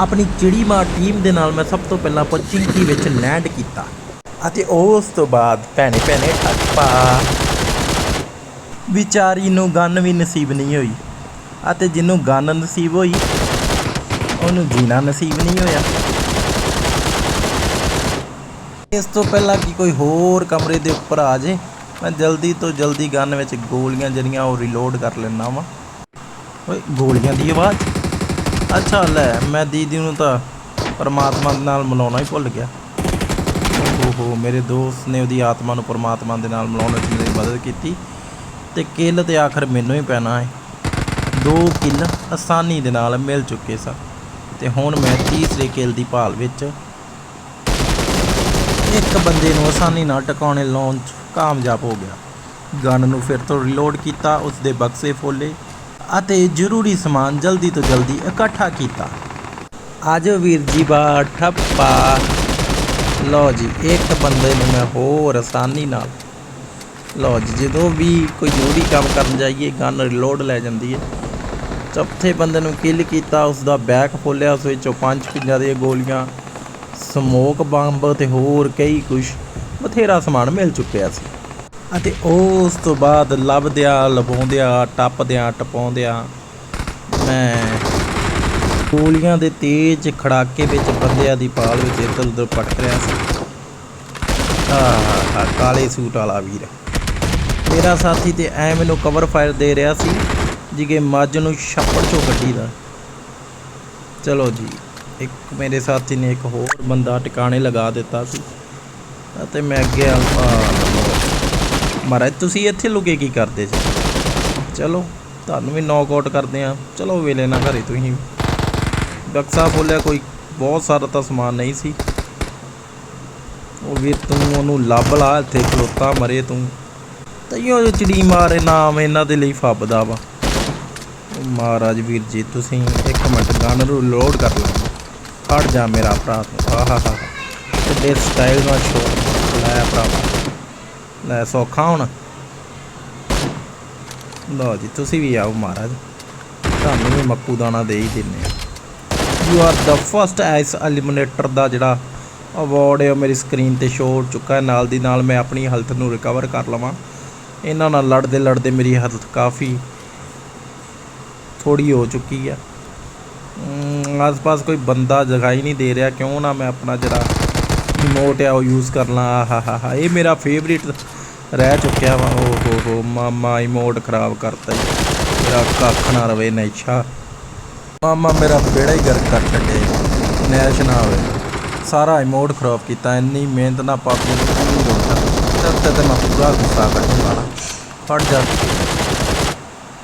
ਆਪਣੀ ਚਿੜੀਮਾਰ ਟੀਮ ਦੇ ਨਾਲ ਮੈਂ ਸਭ ਤੋਂ ਪਹਿਲਾਂ ਪਚਿੰਕੀ ਵਿੱਚ ਲੈਂਡ ਕੀਤਾ। ਅਤੇ ਉਸ ਤੋਂ ਬਾਅਦ ਭੈਣੇ ਭੈਣੇ ਠੱਪਾ। ਵਿਚਾਰੀ ਨੂੰ ਗਨ ਵੀ ਨਸੀਬ ਨਹੀਂ ਹੋਈ। ਅਤੇ ਜਿਹਨੂੰ ਗਨ ਨਸੀਬ ਹੋਈ, ਉਹਨੂੰ ਜੀਣਾ ਨਸੀਬ ਨਹੀਂ ਹੋਇਆ। ਇਸ ਤੋਂ ਪਹਿਲਾਂ ਕਿ ਕੋਈ ਹੋਰ ਕਮਰੇ ਦੇ ਉੱਪਰ ਆ ਜੇ, ਮੈਂ ਜਲਦੀ ਤੋਂ ਜਲਦੀ ਗਨ ਵਿੱਚ ਗੋਲੀਆਂ ਜਿਹੜੀਆਂ ਉਹ ਰੀਲੋਡ ਕਰ ਲੈਣਾ ਵਾ। ਓਏ, ਗੋਲੀਆਂ ਦੀ ਆਵਾਜ਼? ਅੱਛਾ, ਲੈ, ਮੈਂ ਦੀਦੀ ਨੂੰ ਤਾਂ ਪਰਮਾਤਮਾ ਦੇ ਨਾਲ ਮਿਲਾਉਣਾ ਹੀ ਭੁੱਲ ਗਿਆ। ਓਹੋ, ਮੇਰੇ ਦੋਸਤ ਨੇ ਉਹਦੀ ਆਤਮਾ ਨੂੰ ਪਰਮਾਤਮਾ ਦੇ ਨਾਲ ਮਿਲਾਉਣ ਵਿੱਚ ਮੇਰੀ ਮਦਦ ਕੀਤੀ ਤੇ ਕਿੱਲ ਤੇ ਆਖਰ ਮੈਨੂੰ ਹੀ ਪੈਣਾ ਹੈ। ਦੋ ਕਿੱਲ ਆਸਾਨੀ ਦੇ ਨਾਲ ਮਿਲ ਚੁੱਕੇ ਸਨ ਤੇ ਹੁਣ ਮੈਂ ਤੀਸਰੇ ਕਿੱਲ ਦੀ ਭਾਲ ਵਿੱਚ ਇੱਕ ਬੰਦੇ ਨੂੰ ਆਸਾਨੀ ਨਾਲ ਟਿਕਾਣੇ ਲਾਉਣ 'ਚ ਕਾਮਯਾਬ ਹੋ ਗਿਆ। ਗਨ ਨੂੰ ਫਿਰ ਤੋਂ ਰੀਲੋਡ ਕੀਤਾ ਉਸ ਦੇ ਬਕਸੇ ਫੋਲੇ ਅਤੇ ਜ਼ਰੂਰੀ ਸਮਾਨ ਜਲਦੀ ਤੋਂ ਜਲਦੀ ਇਕੱਠਾ ਕੀਤਾ। ਅੱਜ ਵੀਰ ਜੀ ਬਾ ਠੱਪਾ। ਲਓ ਜੀ, ਇੱਕ ਬੰਦੇ ਨੂੰ ਮੈਂ ਹੋਰ ਆਸਾਨੀ ਨਾਲ। ਲਓ ਜੀ, ਜਦੋਂ ਵੀ ਕੋਈ ਜ਼ਰੂਰੀ ਕੰਮ ਕਰਨ ਜਾਈਏ ਗਨ ਰੀਲੋਡ ਲੈ ਜਾਂਦੀ ਹੈ। ਚੌਥੇ ਬੰਦੇ ਨੂੰ ਕਿਲ ਕੀਤਾ ਉਸ ਦਾ ਬੈਕ ਖੋਲਿਆ, ਉਸ ਵਿੱਚੋਂ ਪੰਜ ਪੰਜਾਂ ਦੀਆਂ ਗੋਲੀਆਂ ਸਮੋਕ ਬੰਬ ਤੇ ਹੋਰ ਕਈ ਕੁਝ ਬਥੇਰਾ ਸਮਾਨ ਮਿਲ ਚੁੱਕਿਆ ਸੀ। ਅਤੇ ਉਸ ਤੋਂ ਬਾਅਦ ਲੱਭਦਿਆਂ ਲਵਾਉਂਦਿਆਂ ਟੱਪਦਿਆਂ, ਟਪਾਉਂਦਿਆਂ ਮੈਂ ਗੋਲੀਆਂ ਦੇ ਤੇਜ਼ ਖੜਾਕੇ ਵਿੱਚ ਬੰਦਿਆਂ ਦੀ ਪਾਲ ਵਿੱਚ ਇੱਧਰ ਉੱਧਰ ਭਟਕ ਰਿਹਾ ਸੀ। ਆਹ ਕਾਲੇ ਸੂਟ ਵਾਲਾ ਵੀਰ। ਮੇਰਾ ਸਾਥੀ ਤੇ ਐ ਮੈਨੂੰ ਕਵਰ ਫਾਇਰ ਦੇ ਰਿਹਾ ਸੀ ਜਿਵੇਂ ਮੱਝ ਨੂੰ ਛੱਪੜ ਚੋਂ ਕੱਢੀ ਦਾ ਚਲੋ ਜੀ, ਇੱਕ ਮੇਰੇ ਸਾਥੀ ਨੇ ਇੱਕ ਹੋਰ ਬੰਦਾ ਟਿਕਾਣੇ ਲਗਾ ਦਿੱਤਾ ਸੀ। ਅਤੇ ਮੈਂ ਅੱਗੇ ਆ ਮਹਾਰਾਜ, ਤੁਸੀਂ ਇੱਥੇ ਲੁਕੇ ਕੀ ਕਰਦੇ ਸੀ? ਚਲੋ, ਤੁਹਾਨੂੰ ਵੀ ਨੌਕ ਆਊਟ ਕਰਦੇ ਆ ਚਲੋ, ਵੇਲੇ ਨਾ ਘਰੇ ਤੁਸੀਂ ਬਕਸਾ ਖੋਲਿਆ ਕੋਈ ਬਹੁਤ ਸਾਰਾ ਤਾਂ ਸਮਾਨ ਨਹੀਂ ਸੀ। ਉਹ ਵੀ ਤੂੰ ਉਹਨੂੰ ਲੱਭ ਲਾ, ਇੱਥੇ ਖਲੋਤਾ ਮਰੇ ਤੂੰ। ਤਈਓ ਚਿੜੀ ਮਾਰੇ ਨਾਮ ਇਹਨਾਂ ਦੇ ਲਈ ਫੱਬਦਾ ਵਾ। ਮਹਾਰਾਜ ਵੀਰ ਜੀ, ਤੁਸੀਂ ਇੱਕ ਮਿੰਟ ਗਨ ਨੂੰ ਲੋਡ ਕਰ ਲਓ। ਹਟ ਜਾ ਮੇਰਾ ਭਰਾ ਤੂੰ। ਆਹਾ ਹਾ ਤੇ ਸਟਾਈਲ ਨਾਲ ਛੋੜ ਲੈ ਭਰਾਵਾ ਲੈ ਸੌਖਾ ਹੁਣ। ਲਓ ਜੀ, ਤੁਸੀਂ ਵੀ ਆਓ ਮਹਾਰਾਜ। ਤੁਹਾਨੂੰ ਵੀ ਮੱਕੂ ਦਾਣਾ ਦੇ ਹੀ ਦਿੰਨੇ ਆ। ਯੂ ਆਰ ਦਾ ਫਸਟ ਐਸ ਐਲੀਮੀਨੇਟਰ ਦਾ ਜਿਹੜਾ ਅਵਾਰਡ ਹੈ, ਉਹ ਮੇਰੀ ਸਕਰੀਨ ਤੇ ਸ਼ੋ ਹੋ ਚੁੱਕਾ ਹੈ। ਨਾਲ ਦੀ ਨਾਲ ਮੈਂ ਆਪਣੀ ਹੈਲਥ ਨੂੰ ਰਿਕਵਰ ਕਰ ਲਵਾਂ। ਇਹਨਾਂ ਨਾਲ ਲੜਦੇ ਲੜਦੇ ਮੇਰੀ ਹੈਲਥ ਕਾਫੀ ਥੋੜੀ ਹੋ ਚੁੱਕੀ ਹੈ ਆਸ-ਪਾਸ ਕੋਈ ਬੰਦਾ ਦਿਖਾਈ ਨਹੀਂ ਦੇ ਰਿਹਾ। ਕਿਉਂ ਨਾ ਮੈਂ ਆਪਣਾ ਜਿਹੜਾ ਇਮੋਟ ਆ, ਉਹ ਯੂਜ਼ ਕਰ ਲਾਂ। ਆਹਾ ਹਾ ਹਾ ਇਹ ਮੇਰਾ ਫੇਵਰਿਟ ਰਹਿ ਚੁੱਕਿਆ ਵਾ। ਓ ਹੋ ਹੋ, ਮਾਮਾ ਇਮੋਟ ਖਰਾਬ ਕਰਤਾ ਜੀ ਮੇਰਾ ਕੱਖ ਨਾ ਰਵੇ ਨੈਛਾ ਮਾਮਾ ਮੇਰਾ ਬੇੜਾ ਹੀ ਗਰ ਕਰ ਛੱਡੇ ਨੈਸ਼ ਨਾ ਹੋਵੇ। ਸਾਰਾ ਇਮੋਟ ਖਰਾਬ ਕੀਤਾ, ਇੰਨੀ ਮਿਹਨਤ ਨਾ ਪਾਪੀ ਨੂੰ ਕੀ ਰੋਕਾ ਤਦ ਤੱਕ ਮੈਂ ਪੂਰਾ ਗੁੱਸਾ ਕੱਢਣ ਵਾਲਾ। ਫੜ ਜਾ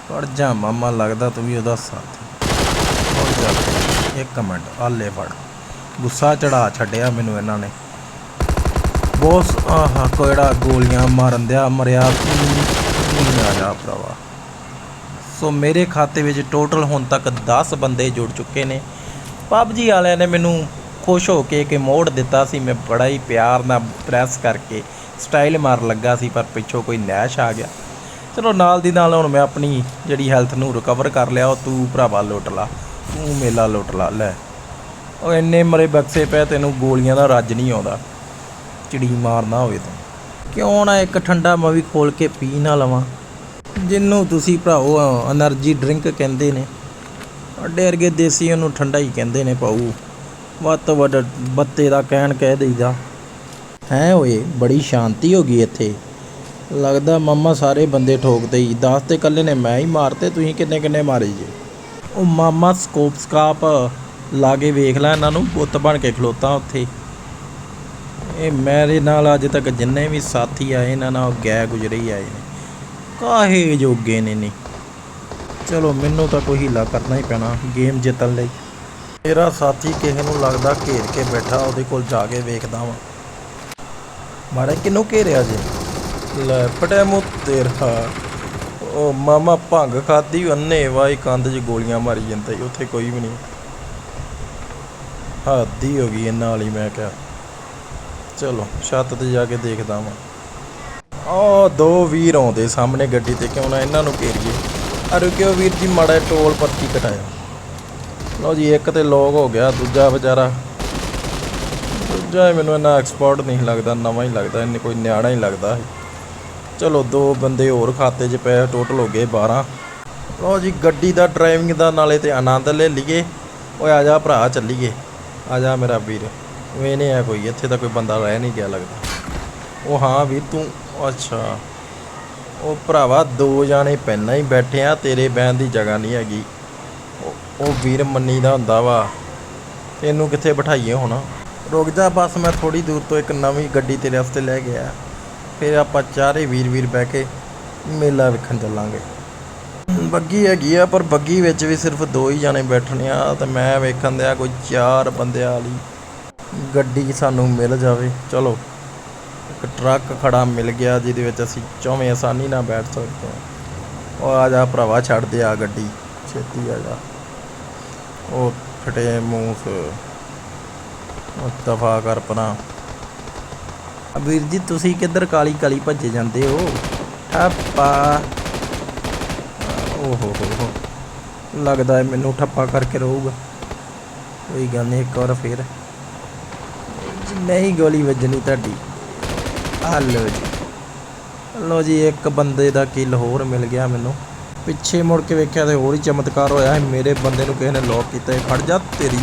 ਫੜ ਜਾ, ਮਾਮਾ ਲੱਗਦਾ ਤੂੰ ਵੀ ਉਹਦਾ ਸਾਥ। ਫੜ ਜਾ ਇੱਕ ਮਿੰਟ, ਆਲੇ ਫੜ। ਗੁੱਸਾ ਚੜਾ ਛੱਡਿਆ ਮੈਨੂੰ ਇਹਨਾਂ ਨੇ। ਬਹੁਤ ਆਹਾ ਕੋੜਾ ਗੋਲੀਆਂ ਮਾਰਨ ਦਿਆ, ਮਰਿਆ ਤੂੰ ਆ ਜਾ ਭਰਾਵਾ। ਸੋ ਮੇਰੇ ਖਾਤੇ ਵਿੱਚ ਟੋਟਲ ਹੁਣ ਤੱਕ 10 ਬੰਦੇ ਜੁੜ ਚੁੱਕੇ ਨੇ। ਪਬਜੀ ਵਾਲਿਆਂ ਨੇ ਮੈਨੂੰ ਖੁਸ਼ ਹੋ ਕੇ ਕਿ ਮੋੜ ਦਿੱਤਾ ਸੀ, ਮੈਂ ਬੜਾ ਹੀ ਪਿਆਰ ਨਾਲ ਪ੍ਰੈਸ ਕਰਕੇ ਸਟਾਈਲ ਮਾਰ ਲੱਗਾ ਸੀ, ਪਰ ਪਿੱਛੋਂ ਕੋਈ ਨੈਸ਼ ਆ ਗਿਆ। ਚਲੋ ਨਾਲ ਦੀ ਨਾਲ ਹੁਣ ਮੈਂ ਆਪਣੀ ਜਿਹੜੀ ਹੈਲਥ ਨੂੰ ਰਿਕਵਰ ਕਰ ਲਿਆ, ਉਹ ਤੂੰ ਭਰਾਵਾ ਲੁੱਟ ਲਾ, ਤੂੰ ਮੇਲਾ ਲੁੱਟ ਲਾ, ਲੈ। ਉਹ ਇੰਨੇ ਮਰੇ ਬਕਸੇ ਪਏ, ਤੈਨੂੰ ਗੋਲੀਆਂ ਦਾ ਰੱਜ ਨਹੀਂ ਆਉਂਦਾ। ਚਿੜੀ ਮਾਰਨਾ ਹੋਵੇ ਤਾਂ। ਕਿਉਂ ਨਾ ਇੱਕ ਠੰਡਾ ਮਵੀ ਵੀ ਖੋਲ ਕੇ ਪੀ ਨਾ ਲਵਾਂ? ਜਿੰਨੂੰ ਤੁਸੀਂ ਭਰਾਓ એનર્ਜੀ ਡਰਿੰਕ ਕਹਿੰਦੇ ਨੇ। ਅੱਡੇ ਅਰਗੇ ਦੇਸੀ ਉਹਨੂੰ ਠੰਡਾ ਹੀ ਕਹਿੰਦੇ ਨੇ ਭਾਊ। ਵੱਤ ਤੋਂ ਵੱਡ ਬੱਤੇ ਦਾ ਕਹਿਣ ਕਹਿ ਦੇਈਦਾ। ਹੈ ਓਏ, ਬੜੀ ਸ਼ਾਂਤੀ ਹੋ ਗਈ ਇੱਥੇ। ਲੱਗਦਾ ਮੰਮਾ ਸਾਰੇ ਬੰਦੇ ਠੋਕਦੇ ਹੀ। 10 ਤੇ ਕੱਲੇ ਨੇ ਮੈਂ ਹੀ ਮਾਰਤੇ, ਤੁਸੀਂ ਕਿੰਨੇ ਕਿੰਨੇ ਮਾਰੇ ਜੀ? ਉਹ ਮਾਮਾ ਸਕੋਪ ਸਕਾਪ ਕੇ ਵੇਖ ਲੈ ਇਹਨਾਂ ਨੂੰ, ਪੁੱਤ ਬਣ ਕੇ ਖਲੋਤਾ ਉੱਥੇ। ਇਹ ਮੇਰੇ ਨਾਲ ਅੱਜ ਤੱਕ ਜਿੰਨੇ ਵੀ ਸਾਥੀ ਆਏ ਇਹਨਾਂ ਨਾਲ ਗੈ ਗੁਜਰੇ ਆਏ ਨੇ। ਕਾਹੇ ਜੋਗੇ ਨੇ ਨਹੀਂ ਚਲੋ ਮੈਨੂੰ ਤਾਂ ਕੋਈ ਹੀਲਾ ਕਰਨਾ ਹੀ ਪੈਣਾ ਗੇਮ ਜਿੱਤਣ ਲਈ। ਮੇਰਾ ਸਾਥੀ ਕਿਸੇ ਨੂੰ ਲੱਗਦਾ ਘੇਰ ਕੇ ਬੈਠਾ ਉਹਦੇ ਕੋਲ ਜਾ ਕੇ ਵੇਖਦਾ ਵਾਂ। ਮਾਰੇ ਕਿਨੂੰ ਘੇਰਿਆ ਜੇ? ਲੈ ਫਟਿਆ ਮੂੰਹ ਤੇਰਾ। ਉਹ ਮਾਮਾ ਭੰਗ ਖਾਦੀ ਅੰਨੇ ਵਾਈ ਕੰਧ 'ਚ ਗੋਲੀਆਂ ਮਾਰੀ ਜਾਂਦਾ ਈ, ਉੱਥੇ ਕੋਈ ਵੀ ਨਹੀਂ ਹੱਦੀ ਹੋ ਗਈ ਇਹਨਾਂ ਵਾਲੀ ਮੈਂ ਕਿਹਾ। ਚਲੋ, ਛੱਤ ਤੇ ਜਾ ਕੇ ਦੇਖਦਾ ਵਾਂ। ਉਹ ਦੋ ਵੀਰ ਆਉਂਦੇ ਸਾਹਮਣੇ ਗੱਡੀ ਤੇ, ਕਿਉਂ ਨਾ ਇਹਨਾਂ ਨੂੰ ਘੇਰੀਏ। ਅਰੇ ਕਿਉਂ ਵੀਰ ਜੀ, ਮਾੜਾ ਟੋਲ ਪਰਚੀ ਕਟਾਇਆ ਲਓ ਜੀ, ਇੱਕ ਤੇ ਲੋਕ ਹੋ ਗਿਆ, ਦੂਜਾ ਵਿਚਾਰਾ। ਦੂਜਾ ਮੈਨੂੰ ਇੰਨਾ ਐਕਸਪਰਟ ਨਹੀਂ ਲੱਗਦਾ, ਨਵਾਂ ਹੀ ਲੱਗਦਾ, ਇਹਨੇ ਕੋਈ ਨਿਆਣਾ ਹੀ ਲੱਗਦਾ ਚਲੋ, ਦੋ ਬੰਦੇ ਹੋਰ ਖਾਤੇ 'ਚ ਪਏ ਟੋਟਲ ਹੋ ਗਏ 12 ਲਓ ਜੀ, ਗੱਡੀ ਦਾ ਡਰਾਈਵਿੰਗ ਦਾ ਨਾਲੇ ਤੇ ਆਨੰਦ ਲੈ ਲਈਏ। ਓਏ, ਆ ਜਾ ਭਰਾ, ਚੱਲੀਏ। ਆ ਜਾ ਮੇਰਾ ਵੀਰ। ਵੇਨੇ ਆ ਕੋਈ, ਇੱਥੇ ਤਾਂ ਕੋਈ ਬੰਦਾ ਰਹਿ ਨਹੀਂ ਗਿਆ ਲੱਗਦਾ। ਉਹ ਹਾਂ ਵੀਰ ਤੂੰ, ਅੱਛਾ। ਉਹ ਭਰਾਵਾ, ਦੋ ਜਾਣੇ ਪਹਿਲਾਂ ਹੀ ਬੈਠੇ ਆ, ਤੇਰੇ ਬਹਿਣ ਦੀ ਜਗ੍ਹਾ ਨਹੀਂ ਹੈਗੀ। ਉਹ- ਉਹ ਵੀਰ ਮੰਨੀ ਦਾ ਹੁੰਦਾ ਵਾ। ਤੈਨੂੰ ਕਿੱਥੇ ਬਿਠਾਈਏ ਹੁਣ? ਰੁਕ ਜਾ, ਬਸ ਮੈਂ ਥੋੜੀ ਦੂਰ ਤੋਂ ਇੱਕ ਨਵੀਂ ਗੱਡੀ ਤੇਰੇ ਵਾਸਤੇ ਲੈ ਗਿਆ ਫਿਰ ਆਪਾਂ ਚਾਰੇ ਵੀਰ ਵੀਰ ਬਹਿ ਕੇ ਮੇਲਾ ਵੇਖਣ ਚੱਲਾਂਗੇ। ਬੱਗੀ ਹੈਗੀ ਆ, ਪਰ ਬੱਗੀ ਵਿੱਚ ਵੀ ਸਿਰਫ ਦੋ ਹੀ ਜਾਣੇ ਬੈਠਣੇ ਆ। ਤੇ ਮੈਂ ਵੇਖਣ ਦਿਆ ਕੋਈ ਚਾਰ ਬੰਦਿਆਂ ਵਾਲੀ। ਗੱਡੀ ਸਾਨੂੰ ਮਿਲ ਜਾਵੇ। ਚਲੋ, ਇੱਕ ਟਰੱਕ ਖੜਾ ਮਿਲ ਗਿਆ, ਜਿਹਦੇ ਵਿੱਚ ਅਸੀਂ ਚੌਵੇਂ ਆਸਾਨੀ ਨਾਲ ਬੈਠ ਸਕਦੇ ਹਾਂ। ਉਹ ਆ ਜਾ ਭਰਾਵਾ, ਛੱਡ ਦੇ ਆ ਗੱਡੀ। ਛੇਤੀ ਆ ਜਾ। ਉਹ ਫਟੇ ਮੂੰਹ ਉਹ ਕਰ ਪਰਾਂ। ਵੀਰ ਜੀ, ਤੁਸੀਂ ਕਿੱਧਰ ਕਾਲੀ ਕਾਲੀ ਭੱਜੇ ਜਾਂਦੇ ਹੋ? ਠੱਪਾ। ਓਹੋ ਹੋ ਹੋ ਲੱਗਦਾ ਮੈਨੂੰ ਠੱਪਾ ਕਰਕੇ ਰਹੂਗਾ ਕੋਈ ਗੱਲ ਨਹੀਂ, ਇੱਕ ਵਾਰ ਫੇਰ। ਜੀ, ਨਹੀਂ ਗੋਲੀ ਵੱਜਣੀ ਤੁਹਾਡੀ। ਆ ਲਓ ਜੀ। ਲਓ ਜੀ ਇੱਕ ਬੰਦੇ ਦਾ ਕਿੱਲ ਹੋਰ ਮਿਲ ਗਿਆ ਮੈਨੂੰ। ਪਿੱਛੇ ਮੁੜ ਕੇ ਵੇਖਿਆ ਤੇ ਹੋਰ ਹੀ ਚਮਤਕਾਰ ਹੋਇਆ ਮੇਰੇ ਬੰਦੇ ਨੂੰ ਕਿਸੇ ਨੇ ਲੋਕ ਕੀਤਾ ਹੈ। ਖੜ ਜਾ ਤੇਰੀ।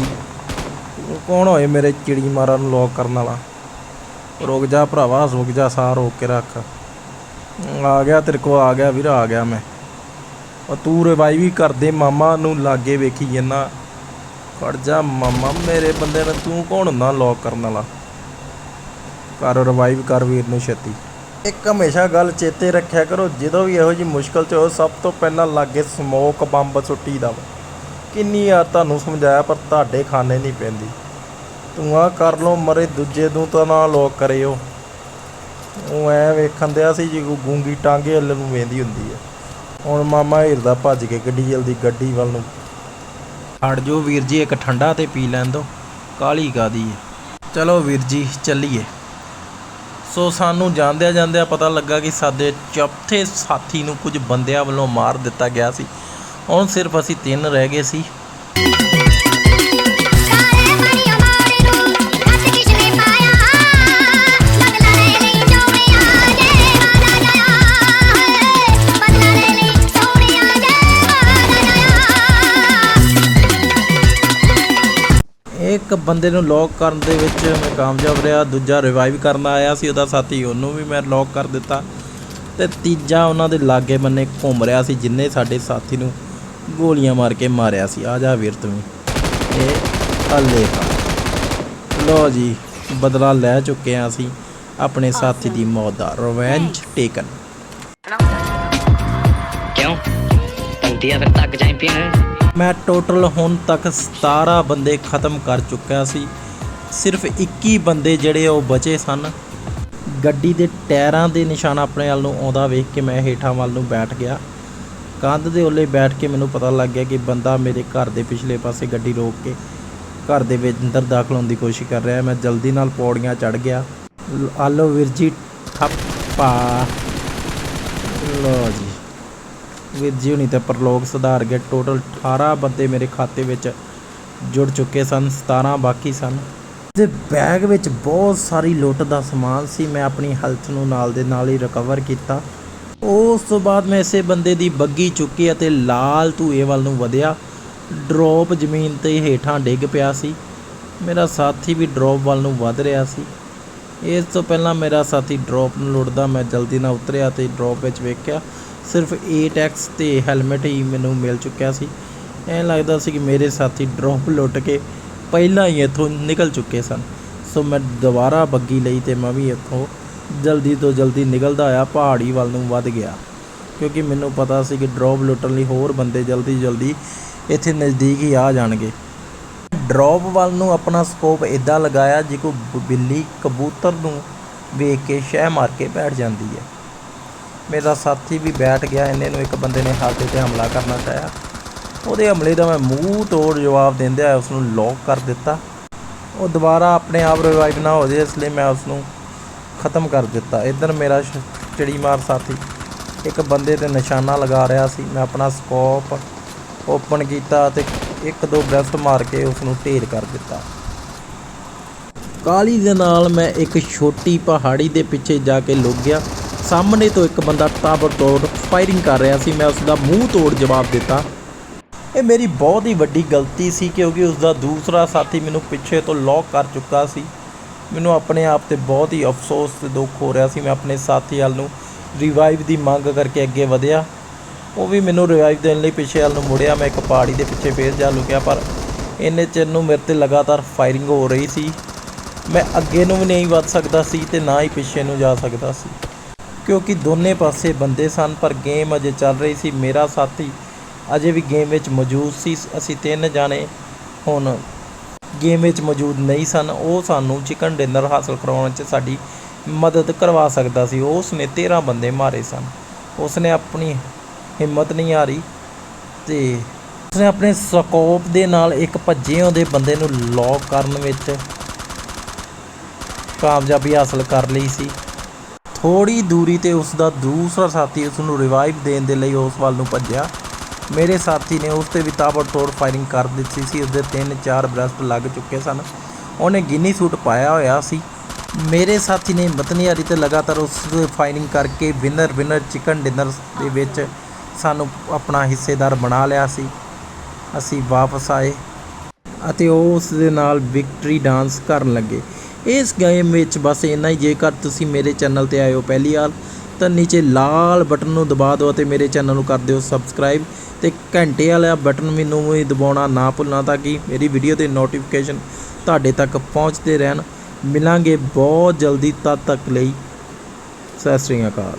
ਤੂੰ ਕੌਣ ਹੋਏ ਮੇਰੇ ਚਿੜੀ ਮਾਰਾ ਨੂੰ ਲੋਕ ਕਰਨ ਵਾਲਾ? ਰੁਕ ਜਾ ਭਰਾਵਾ ਰੁਕ ਜਾ ਸਾਹ ਰੋਕ ਕੇ ਰੱਖ। ਆ ਗਿਆ ਤੇਰੇ ਕੋ ਆ ਗਿਆ ਵੀਰ ਆ ਗਿਆ ਮੈਂ। ਉਹ ਤੂੰ ਰਿਵਾਈ ਵੀ ਕਰਦੇ ਮਾਮਾ ਨੂੰ ਲਾਗੇ ਵੇਖੀ ਜੰਨਾ ਖੜ ਜਾ ਮਾਮਾ ਮੇਰੇ ਬੰਦੇ ਨੂੰ ਤੂੰ ਕੌਣ ਹੁੰਦਾ ਲੋਕ ਕਰਨ ਵਾਲਾ? ਕਰ ਰਿਵਾਈਵ ਕਰ ਵੀਰ ਨੂੰ ਛੇਤੀ। ਇੱਕ ਹਮੇਸ਼ਾ ਗੱਲ ਚੇਤੇ ਰੱਖਿਆ ਕਰੋ ਜਦੋਂ ਵੀ ਇਹੋ ਜੀ ਮੁਸ਼ਕਲ ਚ ਹੋ ਸਭ ਤੋਂ ਪਹਿਲਾਂ ਲਾਗੇ ਸਮੋਕ ਬੰਬ ਸੁੱਟੀ ਦਾ ਵਾ। ਕਿੰਨੀ ਵਾਰ ਤੁਹਾਨੂੰ ਸਮਝਾਇਆ ਪਰ ਤੁਹਾਡੇ ਖਾਨੇ ਨਹੀਂ ਪੈਂਦੀ। ਤੂੰ ਆ ਕਰ ਲੋ ਮਰੇ ਦੂਜੇ ਨੂੰ ਤਾਂ ਨਾ ਲੋਕ ਕਰਿਓ। ਉਹ ਐ ਵੇਖਣ ਦਿਆ ਸੀ ਜੀ ਗੂੰਗੀ ਟਾਂਗੇ ਵੱਲ ਨੂੰ ਵੇਂਦੀ ਹੁੰਦੀ ਹੈ ਹੁਣ ਮਾਮਾ ਹਿਰਦਾ ਭੱਜ ਕੇ ਗੱਡੀ ਜਲਦੀ ਗੱਡੀ ਵੱਲ ਨੂੰ। ਹਟ ਜੋ ਵੀਰ ਜੀ ਇੱਕ ਠੰਡਾ ਤੇ ਪੀ ਲੈਣ ਦੋ। ਕਾਲੀ ਕਾਦੀ ਹੈ ਚਲੋ ਵੀਰ ਜੀ ਚੱਲੀਏ। ਸੋ ਸਾਨੂੰ ਜਾਂਦਿਆਂ ਜਾਂਦਿਆਂ ਪਤਾ ਲੱਗਾ ਕਿ ਸਾਡੇ ਚੌਥੇ ਸਾਥੀ ਨੂੰ ਕੁਝ ਬੰਦਿਆਂ ਵੱਲੋਂ ਮਾਰ ਦਿੱਤਾ ਗਿਆ ਸੀ। ਹੁਣ ਸਿਰਫ ਅਸੀਂ ਤਿੰਨ ਰਹਿ ਗਏ ਸੀ। ਇੱਕ ਬੰਦੇ ਨੂੰ ਲੌਕ ਕਰਨ ਦੇ ਵਿੱਚ ਮੈਂ ਕਾਮਯਾਬ ਰਿਹਾ ਦੂਜਾ ਰਿਵਾਈਵ ਕਰਨ ਆਇਆ ਸੀ ਉਹਦਾ ਸਾਥੀ ਉਹਨੂੰ ਵੀ ਮੈਂ ਲੌਕ ਕਰ ਦਿੱਤਾ। ਤੇ ਤੀਜਾ ਉਹਨਾਂ ਦੇ ਲਾਗੇ ਬੰਨੇ ਘੁੰਮ ਰਿਹਾ ਸੀ ਜਿੰਨੇ ਸਾਡੇ ਸਾਥੀ ਨੂੰ ਗੋਲੀਆਂ ਮਾਰ ਕੇ ਮਾਰਿਆ ਸੀ। ਆ ਜਾ ਵੀਰ ਤੂੰ। ਇਹ ਹੱਲੇ ਲੋ ਜੀ ਬਦਲਾ ਲੈ ਚੁੱਕੇ ਹਾਂ ਅਸੀਂ ਆਪਣੇ ਸਾਥੀ ਦੀ ਮੌਤ ਦਾ ਰਿਵੈਂਜ ਟੇਕਨ ਪੰਤੀ ਆ, ਫਿਰ ਤੱਕ ਚੈਂਪੀਅਨ ਮੈਂ ਟੋਟਲ ਹੁਣ ਤੱਕ 17 ਬੰਦੇ ਖਤਮ ਕਰ ਚੁੱਕਿਆ ਸੀ। ਸਿਰਫ 21 ਬੰਦੇ ਜਿਹੜੇ ਉਹ ਬਚੇ ਸਨ। ਗੱਡੀ ਦੇ ਟਾਇਰਾਂ ਦੇ ਨਿਸ਼ਾਨ ਆਪਣੇ ਵੱਲ ਨੂੰ ਆਉਂਦਾ ਵੇਖ ਕੇ ਮੈਂ ਹੇਠਾਂ ਵੱਲ ਨੂੰ ਬੈਠ ਗਿਆ। ਕੰਧ ਦੇ ਉੱਲੇ ਬੈਠ ਕੇ ਮੈਨੂੰ ਪਤਾ ਲੱਗ ਗਿਆ ਕਿ ਬੰਦਾ ਮੇਰੇ ਘਰ ਦੇ ਪਿਛਲੇ ਪਾਸੇ ਗੱਡੀ ਰੋਕ ਕੇ ਘਰ ਦੇ ਵਿੱਚ ਅੰਦਰ ਦਾਖਲ ਹੋਣ ਦੀ ਕੋਸ਼ਿਸ਼ ਕਰ ਰਿਹਾ। ਮੈਂ ਜਲਦੀ ਨਾਲ ਪੌੜੀਆਂ ਚੜ ਗਿਆ। ਆਲੋ ਵੀਰ ਜੀ, ਠੱਪਾ ਲੋ ਜੀ। ਵੀਰ ਜੀ ਹੁਣੀ ਤੇ ਪ੍ਰਲੋਕ ਸੁਧਾਰ ਗਏ। ਟੋਟਲ 18 ਬੰਦੇ ਮੇਰੇ ਖਾਤੇ ਵਿੱਚ ਜੁੜ ਚੁੱਕੇ ਸਨ 17 ਬਾਕੀ ਸਨ। ਤੇ ਬੈਗ ਵਿੱਚ ਬਹੁਤ ਸਾਰੀ ਲੁੱਟ ਦਾ ਸਮਾਨ ਸੀ, ਮੈਂ ਆਪਣੀ ਹੈਲਥ ਨੂੰ ਨਾਲ ਦੇ ਨਾਲ ਹੀ ਰਿਕਵਰ ਕੀਤਾ। ਉਸ ਤੋਂ ਬਾਅਦ ਮੈਂ ਇਸੇ ਬੰਦੇ ਦੀ ਬੱਗੀ ਚੁੱਕੀ ਅਤੇ ਲਾਲ ਧੂਏ ਵੱਲ ਨੂੰ ਵਧਿਆ। ਡ੍ਰੌਪ ਜ਼ਮੀਨ ਤੇ ਹੇਠਾਂ ਡਿੱਗ ਪਿਆ ਸੀ। ਮੇਰਾ ਸਾਥੀ ਵੀ ਡ੍ਰੌਪ ਵੱਲ ਨੂੰ ਵਧ ਰਿਹਾ ਸੀ। ਇਸ ਤੋਂ ਪਹਿਲਾਂ ਮੇਰਾ ਸਾਥੀ ਡ੍ਰੌਪ ਨੂੰ ਲੁੱਟਦਾ ਮੈਂ ਜਲਦੀ ਨਾਲ ਉਤਰਿਆ ਤੇ ਡ੍ਰੌਪ ਵਿੱਚ ਵੇਖਿਆ। ਸਿਰਫ 8x ਤੇ ਹੈਲਮਟ ਹੀ ਮੈਨੂੰ ਮਿਲ ਚੁੱਕਿਆ ਸੀ। ਐਂ ਲੱਗਦਾ ਸੀ ਕਿ ਮੇਰੇ ਸਾਥੀ ਡ੍ਰੌਪ ਲੁੱਟ ਕੇ ਪਹਿਲਾਂ ਹੀ ਇੱਥੋਂ ਨਿਕਲ ਚੁੱਕੇ ਸਨ। ਸੋ ਮੈਂ ਦੁਬਾਰਾ ਬੱਗੀ ਲਈ ਤੇ ਮੈਂ ਵੀ ਇੱਥੋਂ ਜਲਦੀ ਤੋਂ ਜਲਦੀ ਨਿਕਲਦਾ ਆਇਆ, ਪਹਾੜੀ ਵੱਲ ਨੂੰ ਵੱਧ ਗਿਆ। ਕਿਉਂਕਿ ਮੈਨੂੰ ਪਤਾ ਸੀ ਕਿ ਡ੍ਰੌਪ ਲੁੱਟਣ ਲਈ ਹੋਰ ਬੰਦੇ ਜਲਦੀ ਜਲਦੀ ਇੱਥੇ ਨਜ਼ਦੀਕ ਹੀ ਆ ਜਾਣਗੇ। ਡ੍ਰੌਪ ਵੱਲ ਨੂੰ ਆਪਣਾ ਸਕੋਪ ਇਦਾਂ ਲਗਾਇਆ ਜੇ ਕੋਈ ਬਿੱਲੀ ਕਬੂਤਰ ਨੂੰ ਵੇਖ ਕੇ ਸ਼ਹਿ ਮਾਰ ਕੇ ਬੈਠ ਜਾਂਦੀ ਹੈ। ਮੇਰਾ ਸਾਥੀ ਵੀ ਬੈਠ ਗਿਆ, ਇਹਨੇ ਨੂੰ ਇੱਕ ਬੰਦੇ ਨੇ ਸਾਡੇ ਤੇ ਹਮਲਾ ਕਰਨਾ ਚਾਹਿਆ। ਉਹਦੇ ਹਮਲੇ ਦਾ ਮੈਂ ਮੂੰਹ ਤੋੜ ਜਵਾਬ ਦਿੰਦਿਆਂ ਉਸ ਨੂੰ ਲੌਕ ਕਰ ਦਿੱਤਾ। ਉਹ ਦੁਬਾਰਾ ਆਪਣੇ ਆਪ ਰਿਵਾਈਵ ਨਾ ਹੋ ਜਾਏ, ਇਸ ਲਈ ਮੈਂ ਉਸ ਨੂੰ ਖਤਮ ਕਰ ਦਿੱਤਾ। ਇਧਰ ਮੇਰਾ ਚਿੜੀ ਮਾਰ ਸਾਥੀ ਇੱਕ ਬੰਦੇ ਤੇ ਨਿਸ਼ਾਨਾ ਲਗਾ ਰਿਹਾ ਸੀ। ਮੈਂ ਆਪਣਾ ਸਕੋਪ ਓਪਨ ਕੀਤਾ ਤੇ ਇੱਕ ਦੋ ਬ੍ਰੈਸਟ ਮਾਰ ਕੇ ਉਸ ਨੂੰ ਢੇਰ ਕਰ ਦਿੱਤਾ। ਕਾਲੀ ਦੇ ਨਾਲ ਮੈਂ ਇੱਕ ਛੋਟੀ ਪਹਾੜੀ ਦੇ ਪਿੱਛੇ ਜਾ ਕੇ ਲੁਕ ਗਿਆ। ਸਾਹਮਣੇ ਤੋਂ ਇੱਕ ਬੰਦਾ ਤਾਬੜਤੋੜ ਫਾਇਰਿੰਗ ਕਰ ਰਿਹਾ ਸੀ, ਮੈਂ ਉਸ ਦਾ ਮੂੰਹ ਤੋੜ ਜਵਾਬ ਦਿੱਤਾ। ਇਹ ਮੇਰੀ ਬਹੁਤ ਹੀ ਵੱਡੀ ਗਲਤੀ ਸੀ ਕਿਉਂਕਿ ਉਸ ਦਾ ਦੂਸਰਾ ਸਾਥੀ ਮੈਨੂੰ ਪਿੱਛੇ ਤੋਂ ਲੌਕ ਕਰ ਚੁੱਕਾ ਸੀ। ਮੈਨੂੰ ਆਪਣੇ ਆਪ ਤੇ ਬਹੁਤ ਹੀ ਅਫਸੋਸ ਤੇ ਦੁੱਖ ਹੋ ਰਿਹਾ ਸੀ। ਮੈਂ ਆਪਣੇ ਸਾਥੀ ਵੱਲ ਨੂੰ ਰਿਵਾਈਵ ਦੀ ਮੰਗ ਕਰਕੇ ਅੱਗੇ ਵਧਿਆ। ਉਹ ਵੀ ਮੈਨੂੰ ਰਿਵਾਈਵ ਦੇਣ ਲਈ ਪਿੱਛੇ ਵੱਲ ਨੂੰ ਮੁੜਿਆ। ਮੈਂ ਇੱਕ ਪਹਾੜੀ ਦੇ ਪਿੱਛੇ ਫੇਰ ਜਾ ਲੁਕਿਆ, ਪਰ ਇੰਨੇ ਚਿਰ ਨੂੰ ਮੇਰੇ ਤੇ ਲਗਾਤਾਰ ਫਾਇਰਿੰਗ ਹੋ ਰਹੀ ਸੀ। ਮੈਂ ਅੱਗੇ ਨੂੰ ਵੀ ਨਹੀਂ ਵੱਧ ਸਕਦਾ ਸੀ ਤੇ ਨਾ ਹੀ ਪਿੱਛੇ ਨੂੰ ਜਾ ਸਕਦਾ ਸੀ। ਕਿਉਂਕਿ ਦੋਨੇ ਪਾਸੇ ਬੰਦੇ ਸਨ, ਪਰ ਗੇਮ ਅਜੇ ਚੱਲ ਰਹੀ ਸੀ। ਮੇਰਾ ਸਾਥੀ ਅਜੇ ਵੀ ਗੇਮ ਵਿੱਚ ਮੌਜੂਦ ਸੀ। ਅਸੀਂ ਤਿੰਨ ਜਾਣੇ ਹੁਣ ਗੇਮ ਵਿੱਚ ਮੌਜੂਦ ਨਹੀਂ ਸਨ। ਉਹ ਸਾਨੂੰ ਚਿਕਨ ਡਿਨਰ ਹਾਸਲ ਕਰਵਾਉਣ 'ਚ ਸਾਡੀ ਮਦਦ ਕਰਵਾ ਸਕਦਾ ਸੀ। ਉਸ ਨੇ 13 ਬੰਦੇ ਮਾਰੇ ਸਨ। ਉਸ ਨੇ ਆਪਣੀ ਹਿੰਮਤ ਨਹੀਂ ਹਾਰੀ ਤੇ ਉਸਨੇ ਆਪਣੇ ਸਕੋਪ ਦੇ ਨਾਲ ਇੱਕ ਭੱਜੇ ਆਉਂਦੇ ਬੰਦੇ ਨੂੰ ਲੌਕ ਕਰਨ ਵਿੱਚ ਕਾਮਯਾਬੀ ਹਾਸਲ ਕਰ ਲਈ ਸੀ। ਥੋੜੀ ਦੂਰੀ ਤੇ ਉਸ ਦਾ ਦੂਸਰਾ ਸਾਥੀ ਉਸ ਨੂੰ ਰਿਵਾਈਵ ਦੇਣ ਦੇ ਲਈ ਉਸ ਵੱਲ ਨੂੰ ਭੱਜਿਆ। ਮੇਰੇ ਸਾਥੀ ਨੇ ਉਸ ਤੇ ਵੀ ਤਾਬੜਤੋੜ ਫਾਇਰਿੰਗ ਕਰ ਦਿੱਤੀ ਸੀ। ਉਸਦੇ ਤਿੰਨ ਚਾਰ ਬ੍ਰਸਟ ਲੱਗ ਚੁੱਕੇ ਸਨ। ਉਹਨੇ ਗਿੰਨੀ ਸੂਟ ਪਾਇਆ ਹੋਇਆ ਸੀ। ਮੇਰੇ ਸਾਥੀ ਨੇ ਹਿੰਮਤ ਤੇ ਲਗਾਤਾਰ ਉਸ ਦੇ ਫਾਇਰਿੰਗ ਕਰਕੇ ਵਿਨਰ ਵਿਨਰ ਚਿਕਨ ਡਿਨਰ ਦੇ ਵਿੱਚ ਸਾਨੂੰ ਆਪਣਾ ਹਿੱਸੇਦਾਰ ਬਣਾ ਲਿਆ ਸੀ। ਅਸੀਂ ਵਾਪਸ ਆਏ ਅਤੇ ਉਹ ਉਸ ਦੇ ਨਾਲ ਵਿਕਟਰੀ ਡਾਂਸ ਕਰਨ ਲੱਗੇ। ਇਸ ਗੇਮ ਵਿੱਚ ਬਸ ਇੰਨਾ ਹੀ। ਜੇਕਰ ਤੁਸੀਂ ਮੇਰੇ ਚੈਨਲ ਤੇ ਆਏ ਹੋ ਪਹਿਲੀ ਵਾਰ, ਤਾਂ ਨੀਚੇ ਲਾਲ ਬਟਨ ਨੂੰ ਦਬਾ ਦਿਓ ਅਤੇ ਮੇਰੇ ਚੈਨਲ ਨੂੰ ਕਰ ਦਿਓ ਸਬਸਕ੍ਰਾਈਬ ਤੇ ਘੰਟੇ ਵਾਲਾ ਬਟਨ ਮੈਨੂੰ ਵੀ ਦਬਾਉਣਾ ਨਾ ਭੁੱਲਣਾ ਤਾਂ ਕਿ ਮੇਰੀ ਵੀਡੀਓ ਦੇ ਨੋਟੀਫਿਕੇਸ਼ਨ ਤੁਹਾਡੇ ਤੱਕ ਪਹੁੰਚਦੇ ਰਹਿਣ। ਮਿਲਾਂਗੇ ਬਹੁਤ ਜਲਦੀ ਤਦ ਤੱਕ ਲਈ। ਸਤਿ ਸ੍ਰੀ ਅਕਾਲ।